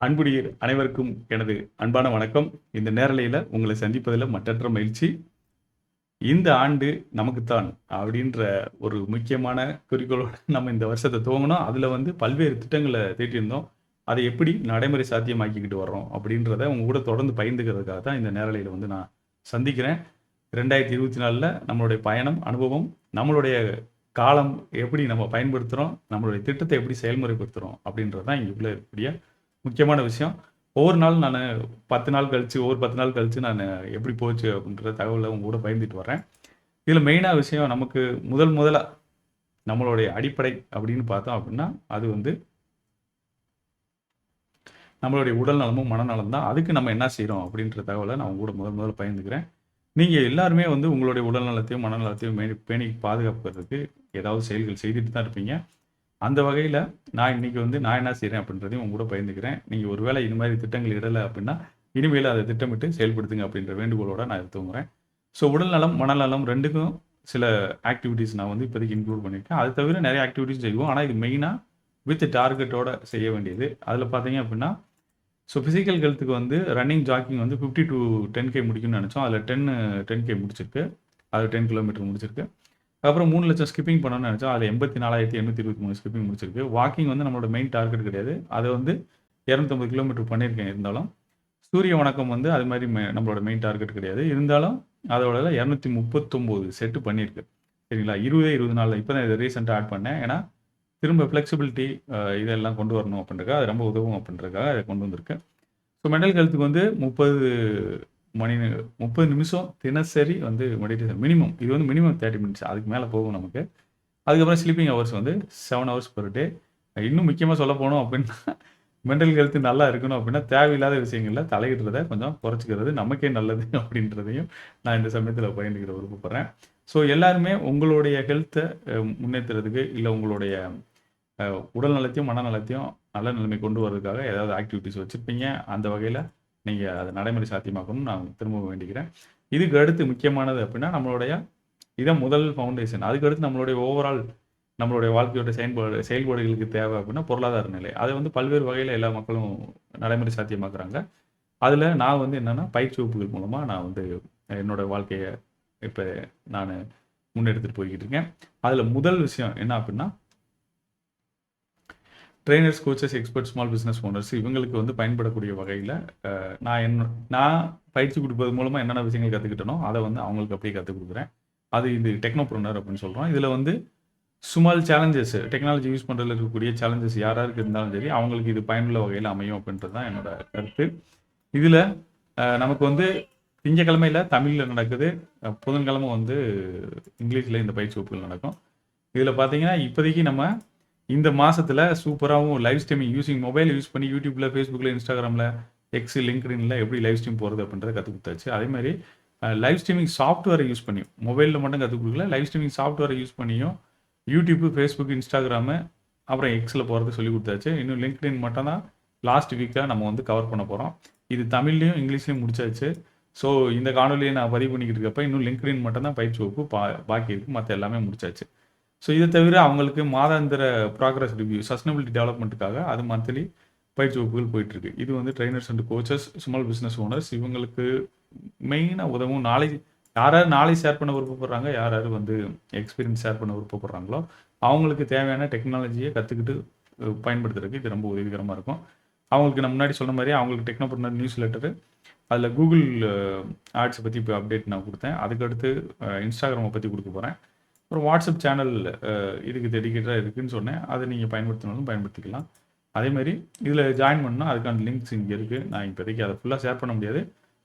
அன்புடையர் அனைவருக்கும் எனது அன்பான வணக்கம். இந்த நேரலையில் உங்களை சந்திப்பதில் மற்றற்ற மகிழ்ச்சி. இந்த ஆண்டு நமக்குத்தான் அப்படின்ற ஒரு முக்கியமான குறிக்கோளோட நம்ம இந்த வருஷத்தை துவங்கினோம். அதில் வந்து பல்வேறு திட்டங்களை தீட்டியிருந்தோம் அதை எப்படி நடைமுறை சாத்தியமாக்கிக்கிட்டு வர்றோம் அப்படின்றத உங்க கூட தொடர்ந்து பயந்துக்கிறதுக்காக தான் இந்த நேரலையில் வந்து நான் சந்திக்கிறேன். ரெண்டாயிரத்தி இருபத்தி நாலில் நம்மளுடைய பயணம் அனுபவம் நம்மளுடைய காலம் எப்படி நம்ம பயன்படுத்துகிறோம் நம்மளுடைய திட்டத்தை எப்படி செயல்முறைப்படுத்துகிறோம் அப்படின்றது தான் இங்குள்ள இருக்கக்கூடிய முக்கியமான விஷயம். ஒவ்வொரு நாள் நான் பத்து நாள் கழிச்சு ஒவ்வொரு பத்து நாள் கழித்து நான் எப்படி போச்சு அப்படின்ற தகவலை உங்க கூட பயந்துட்டு வரேன் இதில் மெயினாக விஷயம் நமக்கு முதல் முதலாக நம்மளுடைய அடிப்படை அப்படின்னு பார்த்தோம் அப்படின்னா அது வந்து நம்மளுடைய உடல் நலமும் மனநலம் தான். அதுக்கு நம்ம என்ன செய்கிறோம் அப்படின்ற தகவலை நான் உங்க கூட முதல் முதல்ல பயந்துக்கிறேன் நீங்கள் எல்லாருமே வந்து உங்களுடைய உடல் நலத்தையும் மனநலத்தையும் பேணி பாதுகாப்புறதுக்கு ஏதாவது செயல்கள் செய்துட்டு தான் இருப்பீங்க. அந்த வகையில் நான் இன்னைக்கு வந்து நான் என்ன செய்கிறேன் அப்படின்றதையும் உங்க கூட பயந்துக்கிறேன் நீங்கள் ஒருவேளை இது மாதிரி திட்டங்கள் இடலை அப்படின்னா இனிமேல் அதை திட்டமிட்டு செயல்படுத்துங்க அப்படின்ற வேண்டுகோளோட நான் இதை தூங்குறேன் ஸோ உடல்நலம் மனநலம் ரெண்டுக்கும் சில ஆக்டிவிட்டீஸ் நான் வந்து இப்போதைக்கு இன்க்ளூட் பண்ணியிருக்கேன். அது தவிர நிறைய ஆக்டிவிட்டீஸ் செய்வோம். ஆனால் இது மெயினாக வித் டார்கெட்டோட செய்ய வேண்டியது. அதில் பார்த்தீங்க அப்படின்னா ஸோ ஃபிசிக்கல் ஹெல்த்துக்கு வந்து ரன்னிங் ஜாக்கிங் வந்து ஃபிஃப்டி டு டென் கே முடிக்கும்னு நினச்சோம். அதில் டென் டென் கே முடிச்சிருக்கு. அது டென் கிலோமீட்டர் முடிச்சிருக்கு. அப்புறம் மூணு லட்சம் ஸ்கிப்பிங் பண்ணணும்னு நினச்சா அதில் எண்பத்தி நாலாயிரத்தி எண்ணூற்றி இருபத்தி மூணு ஸ்கிப்பிங் முடிச்சிருக்கு. வாக்கிங் வந்து நம்மளோட மெயின் டார்கெட் கிடையாது. அதை வந்து இரநூத்தம்பது கிலோமீட்டர் பண்ணியிருக்கேன் இருந்தாலும். சூரிய வணக்கம் வந்து அது மாதிரி மெ- நம்மளோட மெயின் டார்கெட் கிடையாது. இருந்தாலும் அதோட இரநூத்தி முப்பத்தொம்போது செட்டு பண்ணியிருக்கு. சரிங்களா? இருபதே இருபது நாளில். இப்போ தான் இதை ரீசெண்டாக ஆட் பண்ணேன். ஏன்னா திரும்ப ஃப்ளெக்சிபிலிட்டி இதெல்லாம் கொண்டு வரணும் அப்படின்றக்காக அது ரொம்ப உதவும் அப்படின்றக்காக அதை கொண்டு வந்திருக்கேன். ஸோ மென்டல் ஹெல்த்துக்கு வந்து முப்பது மணி முப்பது நிமிஷம் தினசரி வந்து மெடிடேஷன் மினிமம் இது வந்து மினிமம் தேர்ட்டி மினிட்ஸ் அதுக்கு மேலே போகும் நமக்கு. அதுக்கப்புறம் ஸ்லீப்பிங் ஹவர்ஸ் வந்து செவன் ஹவர்ஸ் per டே இன்னும் முக்கியமாக சொல்ல போனோம் அப்படின்னா மென்டல் ஹெல்த் நல்லா இருக்கணும் அப்படின்னா தேவையில்லாத விஷயங்களில் தலையிடுறத கொஞ்சம் குறைச்சிக்கிறது நமக்கே நல்லது அப்படின்றதையும் நான் இந்த சமயத்தில் பயந்துக்கிற விருப்பப்படுறேன். ஸோ எல்லாருமே உங்களுடைய ஹெல்த்தை முன்னேற்றுறதுக்கு இல்லை உங்களுடைய உடல் நலத்தையும் மனநலத்தையும் நல்ல நிலைமை கொண்டு வர்றதுக்காக ஏதாவது ஆக்டிவிட்டிஸ் வச்சுருப்பீங்க. அந்த வகையில் நீங்கள் அதை நடைமுறை சாத்தியமாக்கணும்னு நான் திரும்ப வேண்டிக்கிறேன். இதுக்கு அடுத்து முக்கியமானது அப்படின்னா நம்மளுடைய இதான் முதல் ஃபவுண்டேஷன் அதுக்கு அடுத்து நம்மளுடைய ஓவரால் நம்மளுடைய வாழ்க்கையோட செயல்பாடு செயல்பாடுகளுக்கு தேவை அப்படின்னா பொருளாதார நிலை. அதை வந்து பல்வேறு வகையில் எல்லா மக்களும் நடைமுறை சாத்தியமாக்குறாங்க. அதில் நான் வந்து என்னென்னா பயிற்சி வகுப்புகள் மூலமாக நான் வந்து என்னோடய வாழ்க்கையை இப்போ நான் முன்னெடுத்துகிட்டு போய்கிட்டு இருக்கேன். அதில் முதல் விஷயம் என்ன அப்படின்னா trainers coaches expert small business owners இவங்களுக்கு வந்து பயன்படக்கூடிய வகையில் நான் என்ன நான் பயிற்சி கொடுப்பது மூலமாக என்னென்ன விஷயங்கள் கற்றுக்கிட்டனோ அதை வந்து அவங்களுக்கு அப்படியே கற்றுக் கொடுக்குறேன். அது இது டெக்னோப்ரோனர் அப்படின்னு சொல்கிறோம் இதில் வந்து ஸ்மால் சேலஞ்சஸ் டெக்னாலஜி யூஸ் பண்ணுறதுல இருக்கக்கூடிய சேலஞ்சஸ் யாராருக்கு இருந்தாலும் சரி அவங்களுக்கு இது பயனுள்ள வகையில் அமையும் அப்படின்றது தான் என்னோட கருத்து. இதில் நமக்கு வந்து திங்கக்கிழமையில் தமிழில் நடக்குது. புதன்கிழமை வந்து இங்கிலீஷில் இந்த பயிற்சி வகுப்புகள் நடக்கும். இதில் பார்த்தீங்கன்னா இப்போதைக்கு நம்ம இந்த மாதத்தில் சூப்பராகவும் live streaming using mobile use பண்ணி யூடியூப்பில் ஃபேஸ்புக்கில் இன்ஸ்டாகிராமில் எக்ஸ் லிங்க்டின்ல எப்படி லைவ் ஸ்ட்ரீம் போகிறது அப்படின்றத கற்றுக் கொடுத்தாச்சு. அதே மாதிரி லைவ் ஸ்ட்ரீமிங் சாஃப்ட்வேரை யூஸ் பண்ணி மொபைலில் மட்டும் கற்றுக் கொடுக்கல லைவ் ஸ்ட்ரீமிங் சாஃப்ட்வேரை யூஸ் பண்ணியும் யூடியூப்பு ஃபேஸ்புக் இன்ஸ்டாகிராமு அப்புறம் எக்ஸில் போகிறது சொல்லி கொடுத்தாச்சு. இன்னும் லிங்க்டின் மட்டும் தான் லாஸ்ட் வீக்காக நம்ம வந்து கவர் பண்ண போகிறோம் இது தமிழ்லையும் இங்கிலீஷ்லையும் முடிச்சாச்சு. ஸோ இந்த காணொலியை நான் பதிவு பண்ணிக்கிட்டு இருக்கப்ப இன்னும் லிங்க்டின் மட்டும் தான் பயிற்சி வகுப்பு பா பாக்கி இருக்குது மற்ற எல்லாமே முடிச்சாச்சு. ஸோ இதை தவிர அவங்களுக்கு மாதாந்திர ப்ராக்ரஸ் ரிவ்யூ சஸ்டைனபிலிட்டி டெவலப்மெண்ட்டுக்காக அது மந்த்லி பயிற்சி வகுப்புகள் போயிட்டுருக்கு. இது வந்து trainers and coaches small business owners இவங்களுக்கு மெயினாக உதவும். நாளை யார் யார் நாளை ஷேர் பண்ண விருப்பப்படுறாங்க யார் யார் வந்து எக்ஸ்பீரியன்ஸ் ஷேர் பண்ண விருப்பப்படுறாங்களோ அவங்களுக்கு தேவையான டெக்னாலஜியை கற்றுக்கிட்டு பயன்படுத்துறதுக்கு இது ரொம்ப உதவிகரமாக இருக்கும். அவங்களுக்கு நான் முன்னாடி சொன்ன மாதிரி அவங்களுக்கு டெக்னோபர்னர் நியூஸ் லெட்டரு அதில் கூகுள் ஆட்ஸை பற்றி இப்போ அப்டேட் நான் கொடுத்தேன். அதுக்கடுத்து இன்ஸ்டாகிராமை பற்றி கொடுக்க போகிறேன் அப்புறம் வாட்ஸ்அப் சேனல் இதுக்கு டெடிக்கேட்டாக இருக்குதுன்னு சொன்னேன். அதை நீங்கள் பயன்படுத்தினாலும் பயன்படுத்திக்கலாம். அதே மாதிரி இதில் ஜாயின் பண்ணால் அதுக்கான லிங்க்ஸ் இங்கே இருக்குது நான் இப்போதைக்கு அதை ஃபுல்லாக ஷேர் பண்ண முடியாது.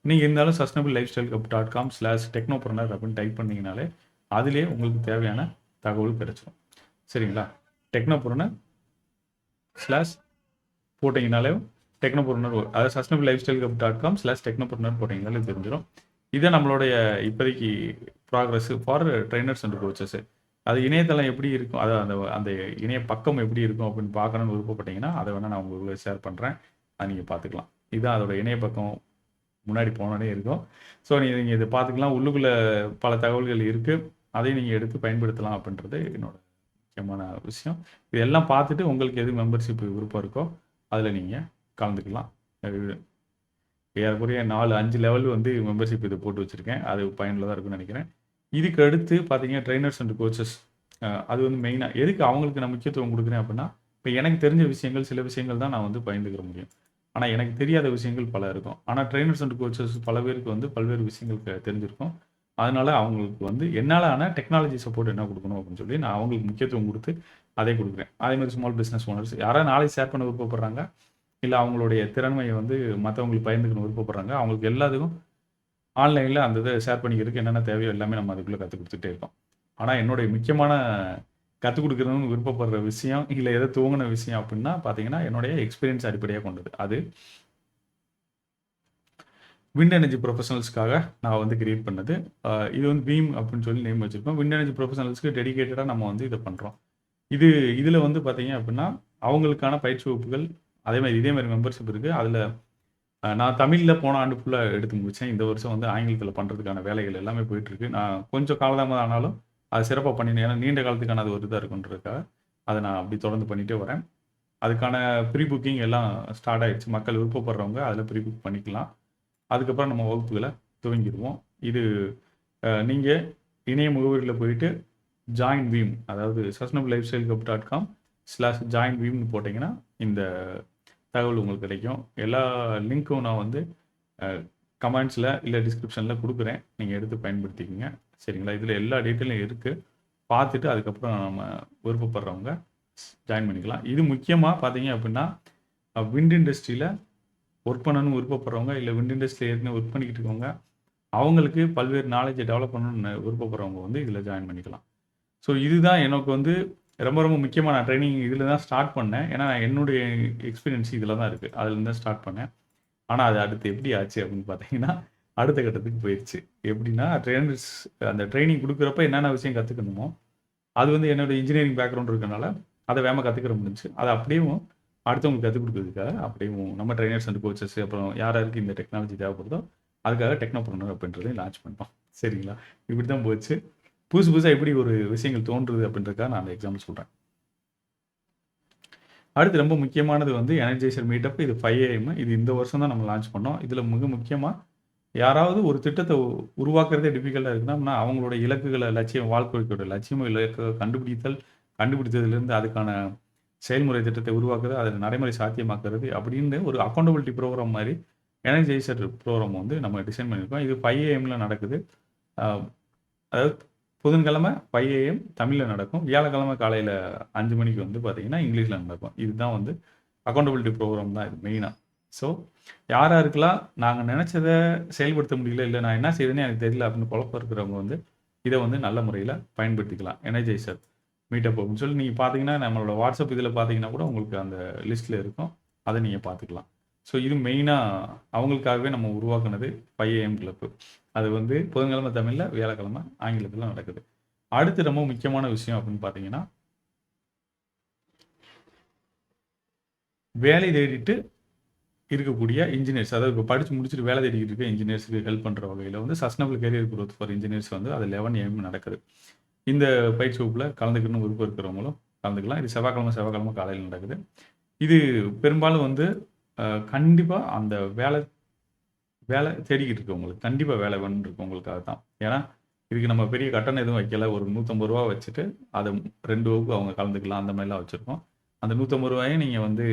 நீங்கள் இருந்தாலும் sustainable lifestyle cup dot com slash technopreneur அப்படின்னு டைப் பண்ணிங்கனாலே அதிலே உங்களுக்கு தேவையான தகவல் கிடைச்சிடும் சரிங்களா? டெக்னோபர்னர் ஸ்லாஷ் போட்டிங்கனாலே டெக்னோபர்னர் அதாவது sustainable lifestyle cup dot com slash technopreneur போட்டிங்கனாலே தெரிஞ்சிடும் இதை நம்மளுடைய இப்போதைக்கு progress for trainers and coaches அது இணையதளம் எப்படி இருக்கும்? அது அந்த அந்த இணைய பக்கம் எப்படி இருக்கும் அப்படின்னு பார்க்கணும்னு விருப்பப்பட்டீங்கன்னா அதை வேணால் நான் உங்களுக்கு ஷேர் பண்ணுறேன் அதை நீங்கள் பார்த்துக்கலாம். இதுதான் அதோட இணைய பக்கம் முன்னாடி போனோடனே இருக்கும். ஸோ நீங்கள் இதை பார்த்துக்கலாம். உள்ளுக்குள்ளே பல தகவல்கள் இருக்குது அதையும் நீங்கள் எடுத்து பயன்படுத்தலாம் அப்படின்றது என்னோட முக்கியமான விஷயம். இதெல்லாம் பார்த்துட்டு உங்களுக்கு எது மெம்பர்ஷிப் விருப்பம் இருக்கோ அதில் நீங்கள் கலந்துக்கலாம். ஏறக்குறைய நாலு அஞ்சு லெவல் வந்து மெம்பர்ஷிப் இது போட்டு வச்சுருக்கேன். அது பயனுள்ளதாக இருக்கும்னு நினைக்கிறேன். இதுக்கு அடுத்து பார்த்தீங்கன்னா ட்ரைனர்ஸ் அண்ட் கோச்சஸ் அது வந்து மெயினாக எதுக்கு அவங்களுக்கு நான் முக்கியத்துவம் கொடுக்குறேன் அப்படின்னா இப்போ எனக்கு தெரிஞ்ச விஷயங்கள் சில விஷயங்கள் தான் நான் வந்து பயந்துக்கிற முடியும். ஆனால் எனக்கு தெரியாத விஷயங்கள் பல இருக்கும். ஆனால் ட்ரைனர்ஸ் அண்ட் கோச்சஸ் பல பேருக்கு வந்து பல்வேறு விஷயங்கள் தெரிஞ்சிருக்கும். அதனால் அவங்களுக்கு வந்து என்னால் ஆனால் டெக்னாலஜி சப்போர்ட் என்ன கொடுக்கணும் அப்படின்னு சொல்லி நான் அவங்களுக்கு முக்கியத்துவம் கொடுத்து அதை கொடுக்குறேன். அதே மாதிரி ஸ்மால் பிஸ்னஸ் ஓனர்ஸ் யாராவது நாளைக்கு ஷேர் பண்ண விருப்பப்படுறாங்க இல்லை அவங்களுடைய திறமையை வந்து மற்றவங்களுக்கு பயந்துக்கணும் விருப்பப்படுறாங்க. அவங்களுக்கு எல்லாத்துக்கும் ஆன்லைனில் அந்த இதை ஷேர் பண்ணிக்கிறதுக்கு என்னென்ன தேவையோ எல்லாமே நம்ம அதுக்குள்ளே கற்றுக் கொடுத்துட்டே இருக்கோம். ஆனால் என்னுடைய முக்கியமான கற்றுக் கொடுக்குறதுன்னு விருப்பப்படுற விஷயம் இல்லை எதை துவங்கின விஷயம் அப்படின்னா பார்த்தீங்கன்னா என்னுடைய எக்ஸ்பீரியன்ஸ் அடிப்படையாக கொண்டது. அது விண்ட் எனர்ஜி ப்ரொஃபஷனல்ஸ்க்காக நான் வந்து கிரியேட் பண்ணது. இது வந்து பீம் அப்படின்னு சொல்லி நேம் வச்சுருப்போம். விண்ட் எனர்ஜி ப்ரொஃபஷனல்ஸ்க்கு டெடிகேட்டடாக நம்ம வந்து இதை பண்ணுறோம் இது இதில் வந்து பார்த்தீங்க அப்படின்னா அவங்களுக்கான பயிற்சி வகுப்புகள் அதே மாதிரி இதே மாதிரி மெம்பர்ஷிப் இருக்குது அதில் நான் தமிழில் போன ஆண்டு ஃபுல்லாக எடுத்து முடித்தேன் இந்த வருஷம் வந்து ஆங்கிலத்தில் பண்ணுறதுக்கான வேலைகள் எல்லாமே போயிட்டுருக்கு நான் கொஞ்சம் காலதாமதம் ஆனாலும் அது சிறப்பாக பண்ணினேன். ஏன்னா நீண்ட காலத்துக்கான அது ஒரு இதாக இருக்குன்றதுக்காக அதை நான் அப்படி தொடர்ந்து பண்ணிகிட்டே வரேன். அதுக்கான ப்ரீ புக்கிங் எல்லாம் ஸ்டார்ட் ஆகிடுச்சு மக்கள் விருப்பப்படுறவங்க அதில் ப்ரீ புக் பண்ணிக்கலாம். அதுக்கப்புறம் நம்ம வகுப்புகளை துவங்கிடுவோம். இது நீங்கள் இணைய முகவரியில் போயிட்டு ஜாயின் வீம் அதாவது sustainable lifestyle cup dot com slash join வீம்னு போட்டிங்கன்னா இந்த தகவல் உங்களுக்கு கிடைக்கும். எல்லா லிங்க்கும் நான் வந்து கமெண்ட்ஸில் இல்லை டிஸ்கிரிப்ஷனில் கொடுக்குறேன். நீங்கள் எடுத்து பயன்படுத்திக்கோங்க. சரிங்களா? இதில் எல்லா டீட்டெயிலும் இருக்குது பார்த்துட்டு அதுக்கப்புறம் நம்ம விருப்பப்படுறவங்க ஜாயின் பண்ணிக்கலாம். இது முக்கியமாக பார்த்தீங்க அப்படின்னா விண்ட் இண்டஸ்ட்ரியில் ஒர்க் பண்ணணும்னு விருப்பப்படுறவங்க இல்லை விண்ட் இண்டஸ்ட்ரியில் ஏற்கனவே ஒர்க் பண்ணிக்கிட்டு இருக்கவங்க அவங்களுக்கு பல்வேறு நாலேஜை டெவலப் பண்ணணும்னு விருப்பப்படுறவங்க வந்து இதில் ஜாயின் பண்ணிக்கலாம். ஸோ இதுதான் எனக்கு வந்து ரொம்ப ரொம்ப முக்கியமாக நான் ட்ரைனிங் இதில் தான் ஸ்டார்ட் பண்ணேன். ஏன்னா என்னுடைய எக்ஸ்பீரியன்ஸ் இதில் தான் இருக்குது அதுலேருந்து தான் ஸ்டார்ட் பண்ணேன். ஆனால் அது அடுத்து எப்படி ஆச்சு அப்படின்னு பார்த்தீங்கன்னா அடுத்த கட்டத்துக்கு போயிடுச்சு எப்படின்னா ட்ரைனர்ஸ் அந்த ட்ரைனிங் கொடுக்குறப்ப என்னென்ன விஷயம் கற்றுக்கணுமோ அது வந்து என்னோட இன்ஜினியரிங் பேக்ரவுண்ட் இருக்கனால அதை வேகமாக கற்றுக்கிற முடிஞ்சு அதை அப்படியும் அடுத்தவங்களுக்கு கற்றுக் கொடுக்கறதுக்காக அப்படியும் நம்ம ட்ரைனர்ஸ் அண்ட் கோச்சஸ் அப்புறம் யார் யாருக்கு இந்த டெக்னாலஜி தேவைப்படுதோ அதுக்காக டெக்னோப்ரனர் அப்படின்றதையும் லான்ச் பண்ணோம் சரிங்களா? இப்படி தான் போச்சு. புதுசு புதுசாக எப்படி ஒரு விஷயங்கள் தோன்றுது அப்படின்றதுக்காக நான் அந்த எக்ஸாம்பிள் சொல்கிறேன் அடுத்து ரொம்ப முக்கியமானது வந்து எனர்ஜைசர் மீட்டப் இது ஃபைவ் ஏஎம் இது இந்த வருஷம் தான் நம்ம லான்ச் பண்ணோம். இதில் மிக முக்கியமாக யாராவது ஒரு திட்டத்தை உருவாக்குறதே டிஃபிகல்ட்டாக இருக்குன்னா அவங்களோட இலக்குகளை லட்சியம் வாழ்க்கையோட லட்சியம் இலக்கு கண்டுபிடித்தல் கண்டுபிடித்ததுலேருந்து அதுக்கான செயல்முறை திட்டத்தை உருவாக்குறது அதை நடைமுறை சாத்தியமாக்குறது அப்படின்னு ஒரு அக்கௌண்டபிலிட்டி ப்ரோக்ராம் மாதிரி எனர்ஜைசர் ப்ரோக்ராம் வந்து நம்ம டிசைன் பண்ணியிருக்கோம். இது ஃபைவ் ஏஎம்ல நடக்குது. அதாவது புதன்கிழமை ஃபைவ் ஏஎம் தமிழில் நடக்கும். வியாழக்கிழமை காலையில் அஞ்சு மணிக்கு வந்து பார்த்தீங்கன்னா இங்கிலீஷில் நடக்கும். இதுதான் வந்து அக்கௌண்டபிலிட்டி ப்ரோக்ராம் தான் இது மெயினாக ஸோ யார் யாருக்கெல்லாம் நாங்கள் நினச்சதை செயல்படுத்த முடியல இல்லை நான் என்ன செய்யுதுன்னு எனக்கு தெரியல அப்படின்னு குழப்பம் இருக்கிறவங்க வந்து இதை வந்து நல்ல முறையில் பயன்படுத்திக்கலாம். எனர்ஜைசர் மீட்டப் அப்படின்னு சொல்லி நீங்கள் பார்த்தீங்கன்னா நம்மளோட வாட்ஸ்அப் இதில் பார்த்தீங்கன்னா கூட உங்களுக்கு அந்த லிஸ்ட்டில் இருக்கும். அதை நீங்கள் பார்த்துக்கலாம் ஸோ இது மெயினாக அவங்களுக்காகவே நம்ம உருவாக்குனது ஃபைவ் ஏஎம் கிளப்பு அது வந்து புதன்கிழமை தமிழில் வியாழக்கிழமை ஆங்கிலத்தில் நடக்குது. அடுத்து ரொம்ப முக்கியமான விஷயம் அப்படின்னு பார்த்தீங்கன்னா வேலை தேடிட்டு இருக்கக்கூடிய இன்ஜினியர்ஸ் அதாவது இப்போ படித்து முடிச்சுட்டு வேலை தேடிக்கிட்டு இருக்க இன்ஜினியர்ஸுக்கு ஹெல்ப் பண்ணுற வகையில் வந்து sustainable career growth for engineers வந்து அது லெவன் ஏஎம் நடக்குது. இந்த பயிற்சி வகுப்பில் கலந்துக்கணும்னு விருப்பம் இருக்கிறவங்களும் கலந்துக்கலாம். இது செவ்வாய்க்கிழமை செவ்வாய்க்கிழமை காலையில் நடக்குது. இது பெரும்பாலும் வந்து கண்டிப்பாக அந்த வேலை வேலை தேடிக்கிட்டு இருக்கவங்களுக்கு கண்டிப்பாக வேலை வேணும்னு இருக்கவங்களுக்காக தான். ஏன்னா இதுக்கு நம்ம பெரிய கட்டணம் எதுவும் வைக்கல. ஒரு நூற்றம்பது ரூபா வச்சுட்டு அதை ரெண்டு வகுப்பு அவங்க கலந்துக்கலாம். அந்த மாதிரிலாம் வச்சுருக்கோம். அந்த நூற்றம்பது ரூபாயும் நீங்கள் வந்து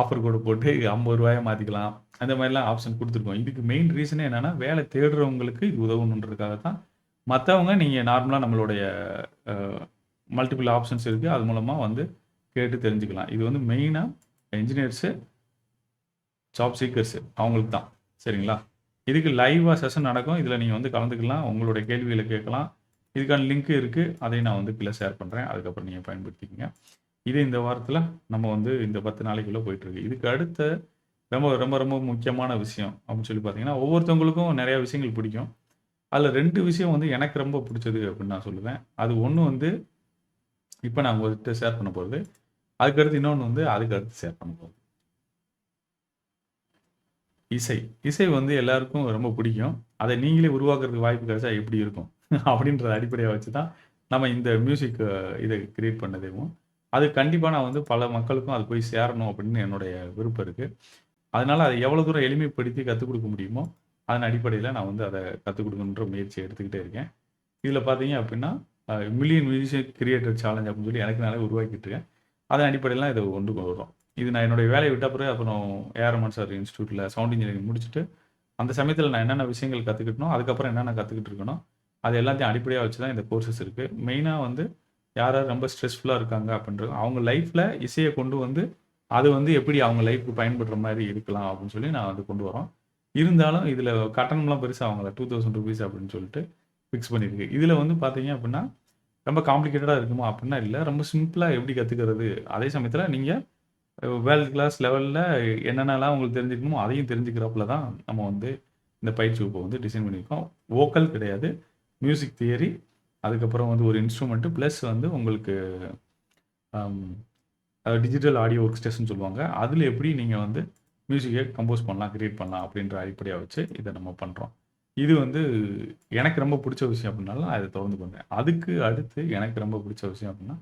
ஆஃபர் கோடு போட்டு ஐம்பது ரூபாயை மாற்றிக்கலாம் அந்த மாதிரிலாம் ஆப்ஷன் கொடுத்துருக்கோம். இதுக்கு மெயின் ரீசனே என்னென்னா வேலை தேடுறவங்களுக்கு இது உதவணுன்றதுக்காக தான். மற்றவங்க நீங்கள் நார்மலாக நம்மளுடைய மல்டிபிள் ஆப்ஷன்ஸ் இருக்குது அது மூலமாக வந்து கேட்டு தெரிஞ்சுக்கலாம். இது வந்து மெயினாக இன்ஜினியர்ஸு ஜாப் சீக்கர்ஸு அவங்களுக்கு தான். சரிங்களா? இதுக்கு லைவாக செஷன் நடக்கும். இதில் நீங்கள் வந்து கலந்துக்கலாம். உங்களுடைய கேள்விகளை கேட்கலாம். இதுக்கான லிங்க் இருக்குது அதையும் நான் வந்து கீழே ஷேர் பண்ணுறேன் அதுக்கப்புறம் நீங்கள் பயன்படுத்திக்கங்க. இது இந்த வாரத்தில் நம்ம வந்து இந்த பத்து நாளைக்குள்ளே போயிட்டுருக்கு. இதுக்கு அடுத்த ரொம்ப ரொம்ப ரொம்ப முக்கியமான விஷயம் அப்படின்னு சொல்லி பார்த்தீங்கன்னா ஒவ்வொருத்தவங்களுக்கும் நிறையா விஷயங்கள் பிடிக்கும். அதில் ரெண்டு விஷயம் வந்து எனக்கு ரொம்ப பிடிச்சது அப்படின்னு நான் சொல்லுவேன். அது ஒன்று வந்து இப்போ நான் உங்கள்கிட்ட ஷேர் பண்ண போகிறது அதுக்கடுத்து இன்னொன்று வந்து அதுக்கு அடுத்து ஷேர் பண்ண போகிறது இசை. இசை வந்து எல்லாருக்கும் ரொம்ப பிடிக்கும். அதை நீங்களே உருவாக்குறதுக்கு வாய்ப்பு கிடைச்சா எப்படி இருக்கும்? அப்படின்றத அடிப்படையாக வச்சு தான் நம்ம இந்த மியூசிக் இதை கிரியேட் பண்ணதேவும் அது கண்டிப்பாக நான் வந்து பல மக்களுக்கும் அது போய் சேரணும் அப்படின்னு என்னுடைய விருப்பம் இருக்குது அதனால் அதை எவ்வளோ தூரம் எளிமைப்படுத்தி கற்றுக் கொடுக்க முடியுமோ, அதன் அடிப்படையில் நான் வந்து அதை கற்றுக் கொடுக்கணுன்ற முயற்சி எடுத்துக்கிட்டே இருக்கேன். இதில் பார்த்தீங்க அப்படின்னா, மில்லியன் மியூசிக் கிரியேட்டர் சேலஞ்ச் அப்படின்னு சொல்லி எனக்கு நானே உருவாக்கிட்டு இருக்கேன். அதன் அடிப்படையில் இதை கொண்டு வரும். இது நான் என்னுடைய வேலையை விட்ட பிறகு அப்புறம் ஏ.ஆர். சார் இன்ஸ்டியூட்டில் சவுண்ட் இன்ஜினியரிங் முடிச்சுட்டு, அந்த சமயத்தில் நான் என்னென்ன விஷயங்கள் கத்துக்கிட்டனோ, அதுக்கப்புறம் என்னென்ன கற்றுக்கிட்டு இருக்கணும் அது எல்லாத்தையும் அடிப்படையாக வச்சு தான் இந்த கோர்ஸஸ் இருக்குது மெயினாக வந்து யார் யார் ரொம்ப ஸ்ட்ரெஸ்ஃபுல்லாக இருக்காங்க அப்படின்றது, அவங்க லைஃப்பில் இசையை கொண்டு வந்து, அது வந்து எப்படி அவங்க லைஃப்க்கு பயன்படுற மாதிரி இருக்கலாம் அப்படின்னு சொல்லி நான் வந்து கொண்டு வரோம். இருந்தாலும் இதில் கட்டணம்லாம் பெருசாக அவங்கள டூ தௌசண்ட் ருபீஸ் அப்படின்னு சொல்லிட்டு ஃபிக்ஸ் பண்ணியிருக்கு. இதில் வந்து பார்த்தீங்க அப்படின்னா, ரொம்ப காம்ப்ளிகேட்டடாக இருக்குமா அப்படின்னா இல்லை ரொம்ப சிம்பிளாக எப்படி கற்றுக்கிறது அதே சமயத்தில் நீங்கள் வேர்ல்டு கிளாஸ் லெவலில் என்னென்னலாம் உங்களுக்கு தெரிஞ்சுக்கணுமோ, அதையும் தெரிஞ்சுக்கிறாப்புல தான் நம்ம வந்து இந்த பயிற்சி வகுப்பை வந்து டிசைன் பண்ணியிருக்கோம். வோக்கல் கிடையாது. மியூசிக் தியரி, அதுக்கப்புறம் வந்து ஒரு இன்ஸ்ட்ருமெண்ட்டு ப்ளஸ் வந்து உங்களுக்கு டிஜிட்டல் ஆடியோ ஒர்க் ஸ்டேஷன் சொல்லுவாங்க. அதில் எப்படி நீங்கள் வந்து மியூசிக்கை கம்போஸ் பண்ணலாம், க்ரியேட் பண்ணலாம் அப்படின்ற அடிப்படையாக வச்சு இதை நம்ம பண்ணுறோம் இது வந்து எனக்கு ரொம்ப பிடிச்ச விஷயம் அப்படினால அதை தொடர்ந்து பண்றேன். அதுக்கு அடுத்து எனக்கு ரொம்ப பிடிச்ச விஷயம் அப்படின்னா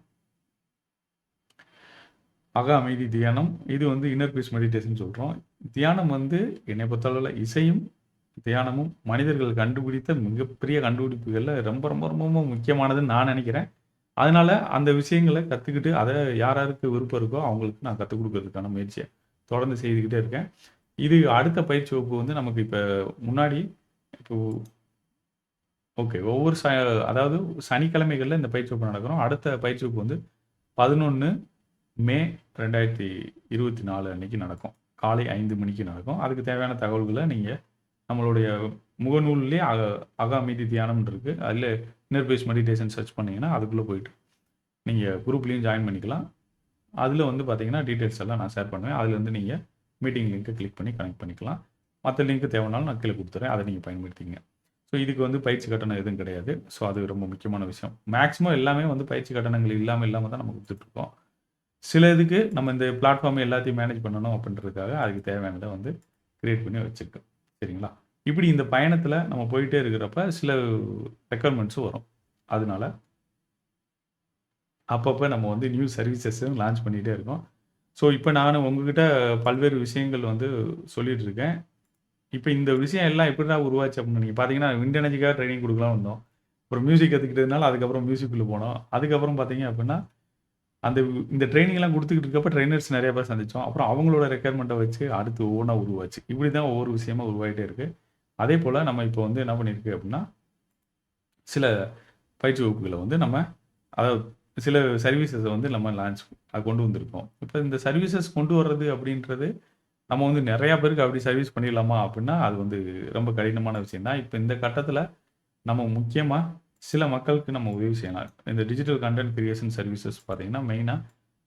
அக அமைதி தியானம். இது வந்து இன்னர் பீஸ் மெடிடேஷன் சொல்கிறோம் தியானம் வந்து என்னை பொறுத்தளவில் இசையும், தியானமும் மனிதர்கள் கண்டுபிடித்த மிகப்பெரிய கண்டுபிடிப்புகளில் ரொம்ப ரொம்ப ரொம்ப முக்கியமானதுன்னு நான் நினைக்கிறேன் அதனால அந்த விஷயங்கள கற்றுக்கிட்டு அதை யார் யாருக்கு விருப்பம் இருக்கோ அவங்களுக்கு நான் கற்றுக் கொடுக்கறதுக்கான முயற்சியை தொடர்ந்து செய்துக்கிட்டே இருக்கேன். இது அடுத்த பயிற்சி வகுப்பு வந்து நமக்கு இப்போ முன்னாடி இப்போ ஓகே. ஒவ்வொரு ச அதாவது சனிக்கிழமைகளில் இந்த பயிற்சி வகுப்பு நடக்கிறோம். அடுத்த பயிற்சி வகுப்பு வந்து 11 மே 2024 அன்னைக்கு நடக்கும். காலை ஐந்து மணிக்கு நடக்கும். அதுக்கு தேவையான தகவல்களை நீங்கள் நம்மளுடைய முகநூல்லே அக அக அமைதி தியானம்னு இருக்கு. அதில் இன்னர் பேஸ் மெடிடேஷன் சர்ச் பண்ணிங்கன்னா அதுக்குள்ளே போயிட்டு நீங்கள் குரூப்லேயும் ஜாயின் பண்ணிக்கலாம். அதில் வந்து பார்த்தீங்கன்னா, டீட்டெயில்ஸ் எல்லாம் நான் ஷேர் பண்ணுவேன். அதுலேருந்து நீங்கள் மீட்டிங் லிங்க்கை கிளிக் பண்ணி கனெக்ட் பண்ணிக்கலாம். மற்ற லிங்க் தேவைனாலும் நான் கீழே கொடுத்துறேன் அதை நீங்கள் பயன்படுத்திங்க ஸோ இதுக்கு வந்து பயிற்சி கட்டணம் எதுவும் கிடையாது. ஸோ அது ரொம்ப முக்கியமான விஷயம். மேக்ஸிமம் எல்லாமே வந்து பயிற்சி கட்டணங்கள் இல்லாமல் இல்லாமல் தான் நம்ம கொடுத்துட்ருக்கோம் சில இதுக்கு நம்ம இந்த பிளாட்ஃபார்ம் எல்லாத்தையும் மேனேஜ் பண்ணணும் அப்படின்றதுக்காக அதுக்கு தேவையானதை வந்து கிரியேட் பண்ணி வச்சுருக்கோம் சரிங்களா? இப்படி இந்த பயணத்தில் நம்ம போயிட்டே இருக்கிறப்ப சில ரெக்குவயர்மெண்ட்ஸும் வரும். அதனால அப்பப்போ நம்ம வந்து நியூ சர்வீசஸும் லான்ச் பண்ணிகிட்டே இருக்கோம். ஸோ இப்போ நான் உங்ககிட்ட பல்வேறு விஷயங்கள் வந்து சொல்லிகிட்ருக்கேன் இருக்கேன். இந்த விஷயம் எல்லாம் எப்படிடா உருவாச்சு அப்படின்னு நீங்கள் பார்த்தீங்கன்னா, விண்ட் எனர்ஜிக்காக கொடுக்கலாம் வந்தோம். அப்புறம் மியூசிக் கற்றுக்கிட்டதுனால அதுக்கப்புறம் மியூசிக்கில் போனோம். அதுக்கப்புறம் பார்த்தீங்க அப்படின்னா, அந்த இந்த ட்ரைனிங்லாம் கொடுத்துக்கிட்டு இருக்கப்ப ட்ரைனர்ஸ் நிறைய பேர் சந்திச்சோம். அப்புறம் அவங்களோட ரெக்யர்மெண்ட்ட வச்சு அடுத்து ஒவ்வொன்னா உருவாச்சு. இப்படி தான் ஒவ்வொரு விஷயமா இருக்குது இருக்கு. அதேபோல நம்ம இப்போ வந்து என்ன பண்ணியிருக்கு அப்படின்னா சில பயிற்சி வகுப்புகளை வந்து நம்ம அதாவது சில சர்வீசஸை வந்து நம்ம லான்ச் கொண்டு வந்திருக்கோம். இப்போ இந்த சர்வீசஸ் கொண்டு வர்றது அப்படின்றது, நம்ம வந்து நிறையா பேருக்கு அப்படி சர்வீஸ் பண்ணிடலாமா அப்படின்னா, அது வந்து ரொம்ப கடினமான விஷயம் தான். இப்போ இந்த கட்டத்தில் நம்ம முக்கியமாக சில மக்களுக்கு நம்ம உதவி செய்யலாம். இந்த டிஜிட்டல் கண்டென்ட் கிரியேஷன் சர்வீசஸ் பார்த்தீங்கன்னா, மெயினாக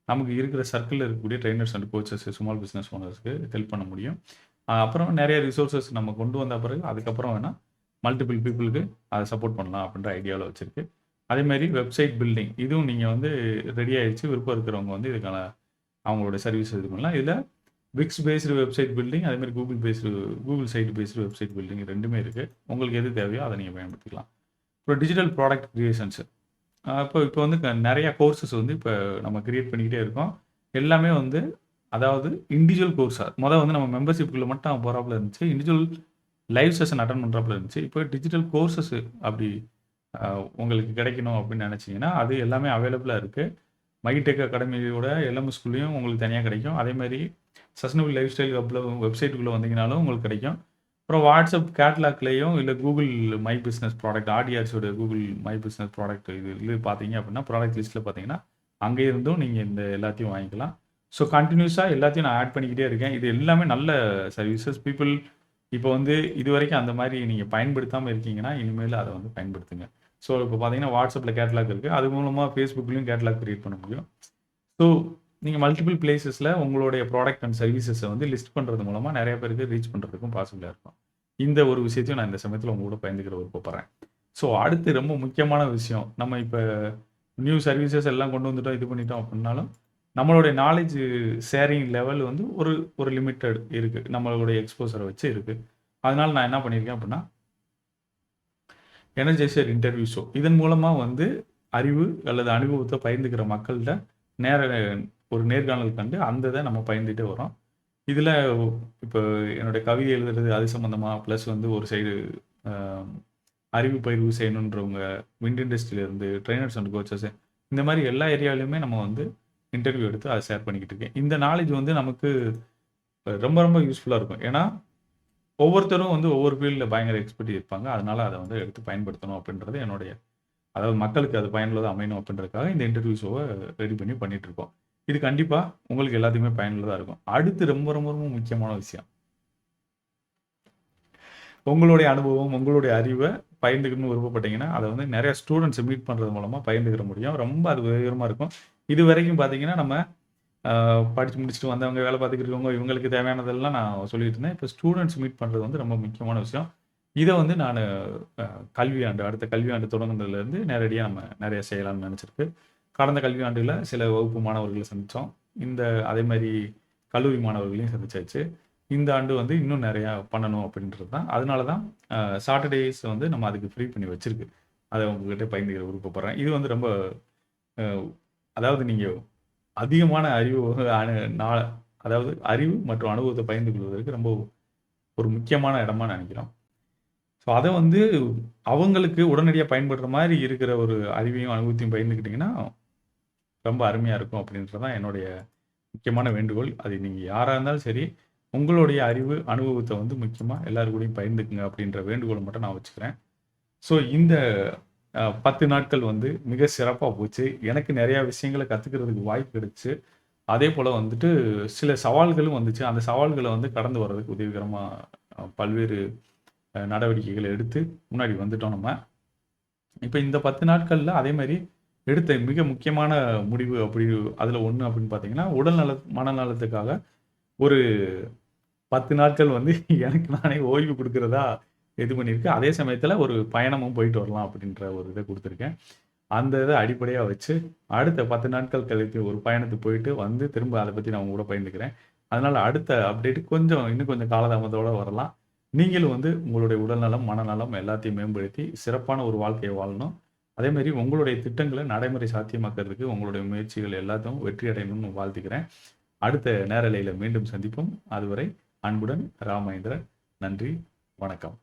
நமக்கு இருக்கிற சர்க்கிளில் இருக்கக்கூடிய trainers and coaches, small business ஓனர்ஸ்க்கு help பண்ண முடியும். அப்புறம் நிறைய ரிசோர்ஸஸ் நம்ம கொண்டு வந்த பிறகு அதுக்கப்புறம் வேணால் மல்டிபிள் பீப்புளுக்கு அதை சப்போர்ட் பண்ணலாம் அப்படின்ற ஐடியாவில் வச்சுருக்கு அதேமாதிரி வெப்சைட் பில்டிங் இதுவும் நீங்கள் வந்து ரெடி ஆகிடுச்சு விருப்பம் இருக்கிறவங்க வந்து இதுக்கான அவங்களோட சர்வீஸ் இது பண்ணலாம். இதில் விக்ஸ் பேஸ்டு வெப்சைட் பில்டிங் அதேமாதிரி Google based Google site based website building ரெண்டுமே இருக்குது உங்களுக்கு எது தேவையோ அதை நீங்கள் பயன்படுத்திக்கலாம். இப்போ டிஜிட்டல் ப்ராடக்ட் கிரியேஷன்ஸ். இப்போ இப்போ வந்து க கோர்சஸ் கோர்ஸஸ் வந்து இப்போ நம்ம கிரியேட் பண்ணிக்கிட்டே இருக்கோம். எல்லாமே வந்து அதாவது இண்டிவிஜுவல் கோர்ஸாக மொதல் வந்து நம்ம மெம்பர்ஷிப்குள்ள மட்டும் போறாப்புல இருந்துச்சு. இண்டிவிஜுவல் லைவ் செஷன் அட்டன் பண்றாப்புல இருந்துச்சு. இப்போ டிஜிட்டல் கோர்ஸஸ் அப்படி உங்களுக்கு கிடைக்கணும் அப்படின்னு நினச்சிங்கன்னா அது எல்லாமே அவைலபிளாக இருக்குது மைடெக் அகாடமியோட எல்எம்எஸ் ஸ்கூல்லையும் உங்களுக்கு தனியாக கிடைக்கும். அதே மாதிரி சஸ்டனபிள் லைஃப் ஸ்டைல் ஹப்ல வெப்சைட்டுக்குள்ளே வந்தீங்கனாலும் உங்களுக்கு கிடைக்கும். அப்புறம் வாட்ஸ்அப் கேட்லாக்லேயும் இல்லை கூகுள் மை பிஸ்னஸ் ப்ராடக்ட் ஆடிஆர்ஸோட கூகுள் மை பிஸ்னஸ் ப்ராடக்ட் இது இது பார்த்தீங்க அப்படின்னா, ப்ராடக்ட் லிஸ்ட்டில் பார்த்தீங்கன்னா, அங்கே இருந்தும் நீங்கள் இந்த எல்லாத்தையும் வாங்கிக்கலாம். ஸோ கண்டினியூஸாக எல்லாத்தையும் நான் ஆட் பண்ணிக்கிட்டே இருக்கேன். இது எல்லாமே நல்ல சர்வீசஸ். பீப்புள் இப்போ வந்து இது வரைக்கும் அந்த மாதிரி நீங்கள் பயன்படுத்தாமல் இருக்கீங்கன்னா, இனிமேல் அதை வந்து பயன்படுத்துங்க. ஸோ இப்போ பார்த்தீங்கன்னா, வாட்ஸ்அப்பில் கேட்லாக் இருக்குது அது மூலமாக ஃபேஸ்புக்லேயும் கேட்டலாக் க்ரியேட் பண்ண முடியும். ஸோ நீங்கள் மல்டிபிள் பிளேசஸில் உங்களுடைய ப்ராடக்ட் அண்ட் சர்வீசஸை வந்து லிஸ்ட் பண்ணுறது மூலமாக நிறைய பேருக்கு ரீச் பண்ணுறதுக்கும் பாசிபிளாக இருக்கும். இந்த ஒரு விஷயத்தையும் நான் இந்த சமயத்தில் உங்கள் கூட ஒரு போகிறேன் ஸோ அடுத்து ரொம்ப முக்கியமான விஷயம். நம்ம இப்போ நியூ சர்வீசஸ் எல்லாம் கொண்டு வந்துட்டோம், இது பண்ணிட்டோம் அப்படின்னாலும், நம்மளுடைய நாலேஜ் ஷேரிங் லெவல் வந்து ஒரு ஒரு லிமிட்டட் இருக்குது நம்மளுடைய எக்ஸ்போசரை வச்சு இருக்குது அதனால் நான் என்ன பண்ணியிருக்கேன் அப்படின்னா எனர்ஜைசர் இன்டர்வியூ ஷோ. இதன் மூலமாக வந்து அறிவு அல்லது அனுபவத்தை பகிர்ந்துக்கிற மக்கள்கிட்ட நேர ஒரு நேர்காணல் கண்டு அந்த இதை நம்ம பயந்துட்டே வரோம் இதில் இப்போ என்னுடைய கவிதை எழுதுறது அது சம்மந்தமாக ப்ளஸ் வந்து ஒரு சைடு அறிவு பயிர்வு செய்யணுன்றவங்க விண்ட் இண்டஸ்ட்ரியிலேருந்து ட்ரைனர்ஸ் அண்ட் கோச்சஸ் இந்த மாதிரி எல்லா ஏரியாலையுமே நம்ம வந்து இன்டர்வியூ எடுத்து அதை ஷேர் பண்ணிக்கிட்டு இருக்கேன். இந்த நாலேஜ் வந்து நமக்கு ரொம்ப ரொம்ப யூஸ்ஃபுல்லாக இருக்கும். ஏன்னா ஒவ்வொருத்தரும் வந்து ஒவ்வொரு ஃபீல்டில் பயங்கர எக்ஸ்பர்ட் இருப்பாங்க. அதனால் அதை வந்து எடுத்து பயன்படுத்தணும் அப்படின்றது என்னுடைய அதாவது மக்களுக்கு அது பயனுள்ளதாக அமையணும் அப்படின்றதுக்காக இந்த இன்டர்வியூ ஷோவை ரெடி பண்ணி பண்ணிகிட்ருக்கோம் இது கண்டிப்பாக உங்களுக்கு எல்லாத்துக்குமே பயனுள்ளதாக இருக்கும். அடுத்து ரொம்ப ரொம்ப ரொம்ப முக்கியமான விஷயம். உங்களுடைய அனுபவம் உங்களுடைய அறிவை பயந்துக்கணும்னு விருப்பப்பட்டீங்கன்னா அதை வந்து நிறைய ஸ்டூடெண்ட்ஸ் மீட் பண்ணுறது மூலமாக பயந்துக்கிற முடியும். ரொம்ப அது உயரமாக இருக்கும். இது வரைக்கும் பார்த்தீங்கன்னா நம்ம படித்து முடிச்சுட்டு வந்தவங்க வேலை பார்த்துக்கிட்டு இருக்கவங்க இவங்களுக்கு தேவையானதெல்லாம் நான் சொல்லிட்டு இருந்தேன். இப்போ ஸ்டூடெண்ட்ஸ் மீட் பண்ணுறது வந்து ரொம்ப முக்கியமான விஷயம். இதை வந்து நான் கல்வியாண்டு அடுத்த கல்வியாண்டு தொடங்குனதுலேருந்து நேரடியாக நம்ம நிறைய செய்யலாம்னு நினச்சிருக்கு. கடந்த கல்வி ஆண்டுகளில் சில வகுப்பு மாணவர்களை சந்தித்தோம் இந்த அதே மாதிரி கல்லூரி மாணவர்களையும் சந்திச்சாச்சு. இந்த ஆண்டு வந்து இன்னும் நிறையா பண்ணணும் அப்படின்றது தான் அதனால தான் சாட்டர்டேஸ் வந்து நம்ம அதுக்கு ஃப்ரீ பண்ணி வச்சுருக்கு. அதை உங்ககிட்ட பயந்துக்கிற விருப்பப்படுறேன் இது வந்து ரொம்ப அதாவது நீங்கள் அதிகமான அறிவு நாள் அதாவது அறிவு மற்றும் அனுபவத்தை பகிர்ந்து கொள்வதற்கு ரொம்ப ஒரு முக்கியமான இடமா நினைக்கிறோம். ஸோ அதை வந்து அவங்களுக்கு உடனடியாக பயன்படுற மாதிரி இருக்கிற ஒரு அறிவையும் அனுபவத்தையும் பகிர்ந்துக்கிட்டிங்கன்னா ரொம்ப அருமையாக இருக்கும் அப்படின்றது தான் என்னுடைய முக்கியமான வேண்டுகோள். அது நீங்கள் யாராக இருந்தாலும் சரி உங்களுடைய அறிவு அனுபவத்தை வந்து முக்கியமாக எல்லாரு கூடயும் பகிர்ந்துக்குங்க அப்படின்ற வேண்டுகோளை மட்டும் நான் வச்சுக்கிறேன். ஸோ இந்த பத்து நாட்கள் வந்து மிக சிறப்பாக போச்சு. எனக்கு நிறையா விஷயங்களை கற்றுக்கிறதுக்கு வாய்ப்பு கிடைச்சு. அதே போல் வந்துட்டு சில சவால்களும் வந்துச்சு. அந்த சவால்களை வந்து கடந்து வர்றதுக்கு உதவிகரமாக பல்வேறு நடவடிக்கைகளை எடுத்து முன்னாடி வந்துட்டோம் நம்ம. இப்போ இந்த பத்து நாட்களில் அதே மாதிரி எடுத்த மிக முக்கியமான முடிவு அப்படி அதில் ஒன்று அப்படின்னு பார்த்தீங்கன்னா உடல் நல மனநலத்துக்காக ஒரு பத்து நாட்கள் வந்து எனக்கு நானே ஓய்வு கொடுக்குறதா இது பண்ணியிருக்கு. அதே சமயத்தில் ஒரு பயணமும் போயிட்டு வரலாம் அப்படின்ற ஒரு இதை கொடுத்துருக்கேன். அந்த இதை அடிப்படையாக வச்சு அடுத்த பத்து நாட்கள் கழித்து ஒரு பயணத்துக்கு போயிட்டு வந்து திரும்ப அதை பற்றி நான் கூட பயந்துக்கிறேன் அதனால் அடுத்த அப்டேட் கொஞ்சம் இன்னும் கொஞ்சம் காலதாமதோடு வரலாம். நீங்களும் வந்து உங்களுடைய உடல்நலம் மனநலம் எல்லாத்தையும் மேம்படுத்தி சிறப்பான ஒரு வாழ்க்கையை வாழணும். அதே மாதிரி உங்களுடைய திட்டங்களை நடைமுறை சாத்தியமாக்கிறதுக்கு உங்களுடைய முயற்சிகள் எல்லாத்தையும் வெற்றி அடையணும்னு வாழ்த்துக்கிறேன். அடுத்த நேரலையில் மீண்டும் சந்திப்போம். அதுவரை அன்புடன் ராமேந்திரன். நன்றி. வணக்கம்.